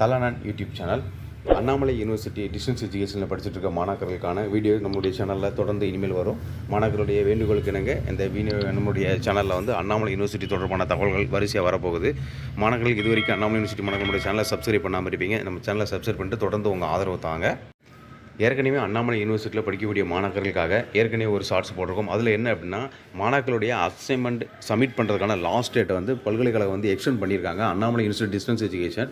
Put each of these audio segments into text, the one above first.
தலானான் YouTube channel. Annamalai university distance எஜுகேஷனில் படிச்சுட்டு இருக்க மாணாக்கர்களுக்கான video நம்மளுடைய சேனலில் தொடர்ந்து இனிமேல் வரும். மாணாக்கருடைய வேண்டுகோளுக்கு இணங்க இந்த வீடியோ நம்மளுடைய சேனலில் வந்து அண்ணாமலை யூனிவர்சிட்டி தொடர்பான தகவல்கள் வரிசையாக வரப்போகுது. மாணவர்களுக்கு இதுவரைக்கும் அண்ணாமலை யூனிவர்சிட்டி மாணவர்களுடைய சேனலை சப்ஸ்கிரைப் பண்ணாமல் இருப்பீங்க. நம்ம சேனலை சப்ஸ்கிரைப் பண்ணிட்டு தொடர்ந்து உங்கள் ஆதரவு தாங்க. ஏற்கனவே அண்ணாமலை யூனிவர்சிட்டியில் படிக்கக்கூடிய மாணாக்கர்களுக்காக ஏற்கனவே ஒரு ஷார்ட்ஸ் போட்டிருக்கோம். அதில் என்ன அப்படின்னா மாணாக்கருடைய அசைன்மெண்ட் சப்மிட் பண்ணுறதுக்கான லாஸ்ட் டேட்டை வந்து பல்கலைக்கழகம் வந்து எக்ஸ்டெண்ட் பண்ணியிருக்காங்க. அண்ணாமலை யூனிவர்சிட்டி டிஸ்டன்ஸ் எஜுகேஷன்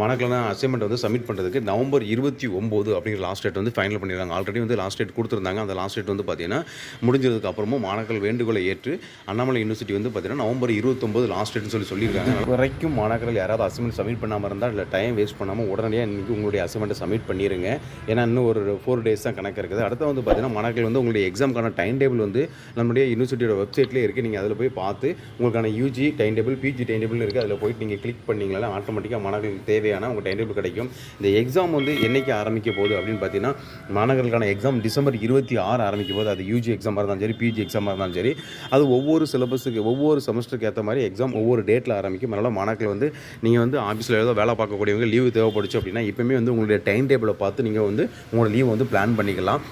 மாணாக்களான அசைன்மெண்ட் வந்து சப்மிட் பண்ணுறதுக்கு நவம்பர் இருபத்தி ஒம்பது அப்படிங்கிற லாஸ்ட் டேட் வந்து ஃபைனல் பண்ணியிருக்காங்க. ஆல்ரெடி வந்து லாஸ்ட் டேட் கொடுத்துருந்தாங்க. அந்த லாஸ்ட் டேட் வந்து பார்த்தீங்கன்னா முடிஞ்சதுக்கு அப்புறமும் மாணாக்கர் வேண்டுகோளை ஏற்று அண்ணாமலை யூனிவர்சிட்டி வந்து பார்த்தீங்கன்னா நவம்பர் இருபத்தொம்பது லாஸ்ட் டேட்னு சொல்லி சொல்லியிருக்காங்க. வரைக்கும் மாணாக்கர்கள் யாராவது அசைன்மெண்ட் சப்மிட் பண்ணாமல் இருந்தால் இல்லை டைம் வேஸ்ட் பண்ணாமல் உடனடியாக இன்றைக்கி உங்களுடைய அசைன்மெண்ட்டை சப்மிட் பண்ணிடுங்க ஏன்னா இன்னும் ஒரு ஃபோர் டேஸ் தான் கணக்கு இருக்குது. அடுத்து வந்து பார்த்தீங்கன்னா மாணாக்கர்கள் வந்து உங்களுடைய எக்ஸாம்க்கான டைம் டேபிள் வந்து நம்முடைய யூனிவர்சிட்டியோட வெப்சைட்லேயே இருக்குது நீங்கள் அதில் போய் பார்த்து உங்களுக்கான UG time table PG time table இருக்குது அதில் போயிட்டு நீங்கள் கிளிக் பண்ணிங்களா ஆட்டோமேட்டிக்காக மாணவர்களுக்கு தேவையான உங்கள் டைம் டேபிள் கிடைக்கும். இந்த எக்ஸாம் வந்து என்றைக்கு ஆரம்பிக்க போகுது அப்படின்னு பார்த்தீங்கன்னா மாணவர்களுக்கான எக்ஸாம் டிசம்பர் இருபத்தி ஆறு ஆரம்பிக்கும் போது அது யூஜி எக்ஸாமாக இருந்தாலும் சரி பிஜி எக்ஸாமாக இருந்தாலும் சரி. அது ஒவ்வொரு சிலபஸுக்கு ஒவ்வொரு செமஸ்டருக்கு ஏற்ற மாதிரி எக்ஸாம் ஒவ்வொரு டேட்டில் ஆரம்பிக்கும். அதனால் மாணவர்கள் வந்து நீங்கள் வந்து ஆஃபீஸில் ஏதோ வேலை பார்க்கக்கூடியவங்க லீவு தேவைப்படுச்சு அப்படின்னா இப்போயுமே வந்து உங்களுடைய டைம் டேபிளை பார்த்து நீங்கள் வந்து உங்களோட லீவ் வந்து பிளான் பண்ணிக்கலாம்.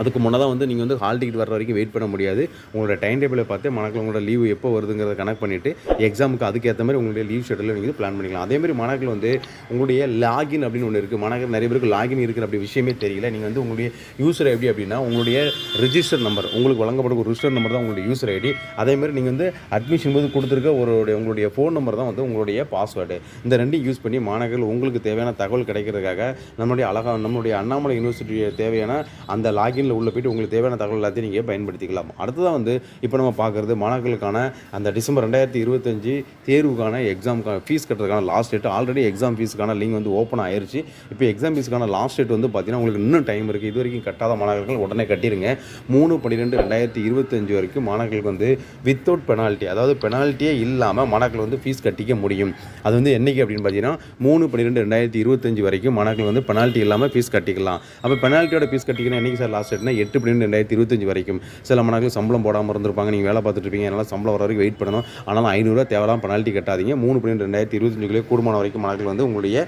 அதுக்கு முன்னதாக வந்து நீங்கள் வந்து ஹால் டிக்கெட் வர வரைக்கும் வெயிட் பண்ண முடியாது. உங்களோட டைம் டேபிளை பார்த்து மணக்கில் உங்களோட லீவு எப்போ வருதுங்கிறத கனெக்ட் பண்ணிவிட்டு எக்ஸாமுக்கு அதுக்கேற்ற மாதிரி உங்களுடைய லீவ் ஷெடியூலில் நீங்கள் பிளான் பண்ணிக்கலாம். அதேமாதிரி மணக்கில் வந்து உங்களுடைய லாகின் அப்படின்னு ஒன்று இருக்குது மணக்கில் நிறைய பேருக்கு லாகின் இருக்கிற அப்படி விஷயமே தெரியல. நீங்கள் வந்து உங்களுடைய யூசர் எப்படி அப்படின்னா உங்களுடைய ரிஜிஸ்டர் நம்பர் உங்களுக்கு வழங்கப்படும் ஒரு ரிஜிஸ்டர் நம்பர் தான் உங்களுடைய யூசர் ஐடி. அதேமாதிரி நீங்கள் வந்து அட்மிஷன் போது கொடுத்துருக்க ஒரு உங்களுடைய ஃபோன் நம்பர் தான் வந்து உங்களுடைய பாஸ்வேர்டு இந்த ரெண்டையும் யூஸ் பண்ணி மாணவர்கள் உங்களுக்கு தேவையான தகவல் கிடைக்கிறதுக்காக நம்மளுடைய அழகா நம்மளுடைய அண்ணாமலை யூனிவர்சிட்டியை தேவையான அந்த லாகின் லாகின்ல உள்ள போயிட்டு உங்களுக்கு தேவையான தகவல் எல்லாத்தையும் நீங்கள் பயன்படுத்திக்கலாம். அடுத்ததாக வந்து இப்போ நம்ம பார்க்குறது மாணவர்களுக்கான அந்த டிசம்பர் ரெண்டாயிரத்தி இருபத்தஞ்சு தேர்வுக்கான எக்ஸாமுக்கான ஃபீஸ் கட்டுறதுக்கான லாஸ்ட் டேட் ஆல்ரெடி எக்ஸாம் ஃபீஸுக்கான லிங்க் வந்து ஓப்பன் ஆயிருச்சு. இப்போ எக்ஸாம் ஃபீஸுக்கான லாஸ்ட் டேட் வந்து பார்த்தீங்கன்னா உங்களுக்கு இன்னும் டைம் இருக்குது இது வரைக்கும் கட்டாத மாணவர்கள் உடனே கட்டிடுங்க மூணு பன்னிரெண்டு ரெண்டாயிரத்தி இருபத்தஞ்சு வரைக்கும் மாணவர்களுக்கு வந்து வித்தவுட் பெனால்ட்டி அதாவது பெனால்ட்டியே இல்லாமல் மாணவர்கள் வந்து ஃபீஸ் கட்டிக்க முடியும். அது வந்து என்னைக்கு அப்படின்னு பார்த்தீங்கன்னா மூணு பன்னிரெண்டு ரெண்டாயிரத்தி இருபத்தஞ்சு வரைக்கும் மாணவர்கள் வந்து பெனால்ட்டி இல்லாமல் ஃபீஸ் கட்டிக்கலாம். அப்போ பெனால்ட்டியோட ஃபீஸ் கட்டிக்கணும். என்றைக்கு சார் லாஸ்ட் டேட்னா எட்டு பன்னிரெண்டு ரெண்டாயிரத்தி இருபத்தஞ்சு வரைக்கும். சில மாணவர்கள் சம்பளம் போடாமல் இருந்திருப்பாங்க. நீங்கள் வேலை பார்த்துட்டு இருப்பீங்க. அதனால் சம்பளம் வர வரைக்கும் வெயிட் பண்ணணும். ஆனால் ஐநூறுரூவா தேவையான பெனால்ட்டி கட்டாதீங்க. மூணு பன்னிரெண்டு ரெண்டாயிரத்தி இருபத்தஞ்சுக்குள்ளே கூடுமான வரைக்கும் மாணவர்கள் வந்து உங்களுடைய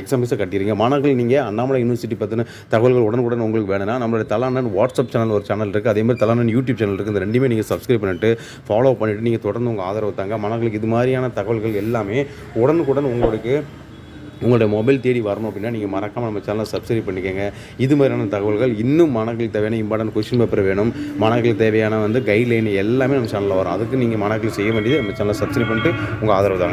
எக்ஸாம் ஃபீஸை கட்டிடுங்க. மாணவர்கள் நீங்கள் அண்ணாமலை யூனிவர்சிட்டி பற்றின தகவல்கள் உடனுக்குடன் உங்களுக்கு வேணும்னா நம்மளுடைய தலானன் வாட்ஸ்அப் சேனல் ஒரு சேனல் இருக்குது அதே மாதிரி தலானன் யூடியூப் சேனல் இருக்குது இந்த ரெண்டுமே நீங்கள் சப்ஸ்கிரைப் பண்ணிட்டு ஃபாலோ பண்ணிவிட்டு நீங்கள் தொடர்ந்து உங்கள் ஆதரவு தாங்க. மாணவர்களுக்கு இது மாதிரியான தகவல்கள் எல்லாமே உடனுக்குடன் உங்களுக்கு உங்களுடைய மொபைல் தேடி வரணும் அப்படின்னா நீங்கள் மறக்காமல் நம்ம சேனலை சப்ஸ்கிரைப் பண்ணிக்கோங்க. இது மாதிரியான தகவல்கள் இன்னும் மாணவர்களுக்கு தேவையான இம்பார்ட்டன்ட் கொஸ்டின் பேப்பர் வேணும். மாணவர்களுக்கு தேவையான வந்து கைட்லைன் எல்லாமே நம்ம சேனலில் வரும். அதுக்கு நீங்கள் மாணவர்கள் செய்ய வேண்டியது நம்ம சேனலை சப்ஸ்கிரைப் பண்ணிட்டு உங்கள் ஆதரவு தாங்க.